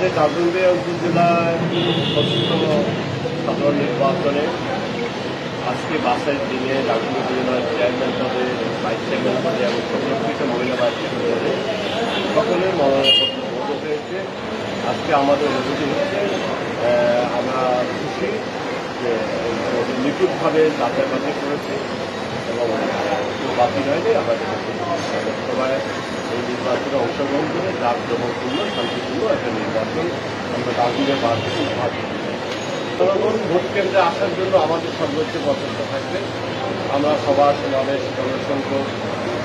আমাদের কাজলবিয়া উপজেলার ষষ্ঠতম সাধারণ নির্বাচনে আজকে বাসায় দিনে ডাকুন উপজেলার চেয়ারম্যান পদে, ভাইস চেয়ারম্যান পদে এবং সংরক্ষিত মহিলা ভাইস চেয়ারম্যান পদে সকলের মনোনয়নপত্র হয়েছে। আজকে আমাদের অনুভূতি হচ্ছে আমরা খুশি যে নিখুঁতভাবে যাচাই বাছাই করেছে এবং বাতিল হয়নি আমাদের সবাই এই নির্বাচনে অংশগ্রহণ করে জাঁকজমকপূর্ণ শান্তিপূর্ণ একটা নির্বাচন আমরা চাই। জনগণ ভোট কেন্দ্রে আসার জন্য আমাদের সর্বোচ্চ প্রচেষ্টা থাকবে আমরা সভা সমাবেশ জনসংখ্যক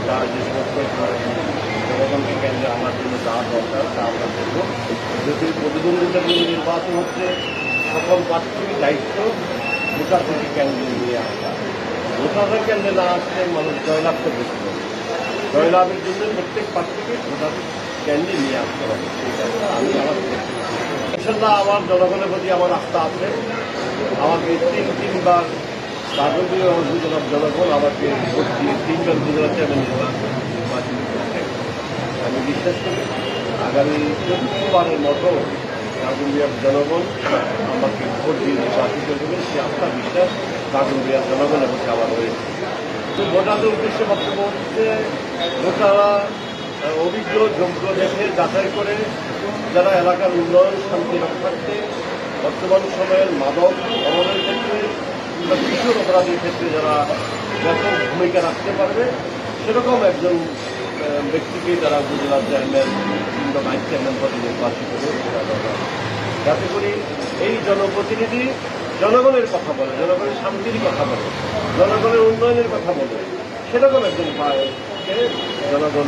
যা যে সমস্ত জনগণকে কেন্দ্রে আনার জন্য যা দরকার, তা আমরা করব যদি প্রতিদ্বন্দ্বিতার নির্বাচন হচ্ছে, সকল প্রার্থীর দায়িত্ব ভোটার থেকে কেন্দ্রে নিয়ে আসা ভোটাররা কেন্দ্রে না আসলে মানুষ জয়লাভ করবে কি করে? জয়লাভের জন্য প্রত্যেক প্রার্থীকে ভোটার কেন্দ্রে নিয়ে আসতে হবে আমি আমার ইনশাল্লাহ আমার জনগণের প্রতি আমার আস্থা আছে। আমাকে তিন, তিনবার রাজকীয় উপজেলার জনগণ আমাকে তিনবার উপজেলা চেয়ারম্যান নির্বাচন আমি বিশ্বাস করি আগামী চতুর্থবারের মতো রাজকীয় জনগণ আমাকে ভোট দিয়ে নির্বাচিত করবে, সে আস্থা, বিশ্বাস রাজকীয় জনগণের প্রতি আমার রয়েছে। ভোটারদের উদ্দেশ্যে বক্তব্য হচ্ছে, ভোটাররা অভিজ্ঞ যোগ্য দেখে যাচাই করে যারা এলাকার উন্নয়ন, শান্তি, রক্ষার্থে বর্তমান সময়ের মাদক অবদানের ক্ষেত্রে কিংবা কিশোর অপরাধের ক্ষেত্রে যারা ব্যাপক ভূমিকা রাখতে পারবে, সেরকম একজন ব্যক্তিকে তারা উপজেলা চেয়ারম্যান কিংবা ভাইস চেয়ারম্যান পদে নির্বাচিত যাতে করে এই জনপ্রতিনিধি জনগণের কথা বলে, জনগণের শান্তির কথা বলে, জনগণের উন্নয়নের কথা বলে, সেরকম একজন পায়কে জনগণ